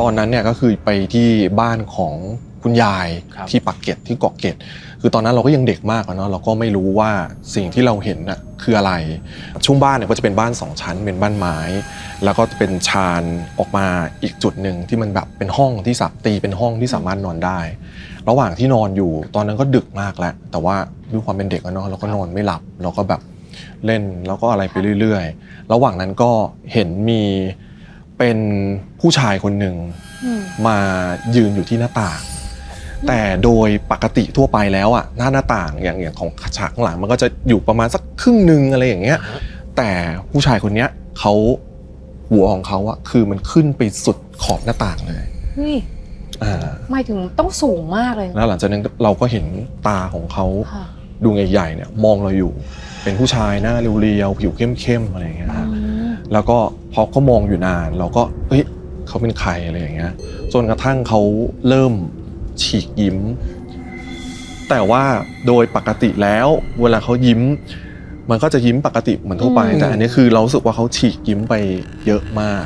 ตอนนั้นเนี่ยก็คือไปที่บ้านของคุณยายครับที่ปักเกร็ดที่เกาะเกร็ดคือตอนนั้นเราก็ยังเด็กมากอะเนาะเราก็ไม่รู้ว่าสิ่งที่เราเห็นน่ะคืออะไร ช่วงบ้านเนี่ยก็จะเป็นบ้านสองชั้นเป็นบ้านไม้ แล้วก็จะเป็นชานออกมาอีกจุดหนึ่งที่มันแบบเป็นห้องที่สับตีเป็นห้องที่สามารถนอนได้ ระหว่างที่นอนอยู่ตอนนั้นก็ดึกมากแล้ว แต่ว่าด้วยความเป็นเด็กอะเนาะเราก็นอนไม่หลับเราก็แบบเล่นแล้วก็อะไรไปเรื่อย ๆ ระหว่างนั้นก็เห็นมี เป็นผู้ชายคนหนึ่งอืมมายืนอยู่ที่หน้าต่าง แต่โดยปกติทั่วไปแล้วอะหน้าหน้าต่างอย่างอย่างของฉากข้างหลังมันก็จะอยู่ประมาณสักครึ่งหนึ่งอะไรอย่างเงี้ย แต่ผู้ชายคนเนี้ยเขาหัวของเขาอะคือมันขึ้นไปสุดขอบหน้าต่างเลยเฮ้ยอ่าหมายถึงต้องสูงมากเลย แล้วหลังจากนั้นเราก็เห็นตาของเขาค่ะดวงใหญ่ๆเนี่ย มองเราอยู่ เป็นผู้ชายหน้าเรียวๆผิวเข้มๆอะไรอย่างเงี้ยอืฮะม แล้วก็พอเขามองอยู่นาน เราก็เฮ้ยเขาเป็นใครอะไรอย่างเงี้ยจนกระทั่งเขาเริ่มฉีกยิ้ม แต่ว่าโดยปกติแล้ว เวลาเขายิ้ม มันก็จะยิ้มปกติเหมือนทั่วไป แต่อันนี้คือเรารู้สึกว่าเขาฉีกยิ้มไปเยอะมาก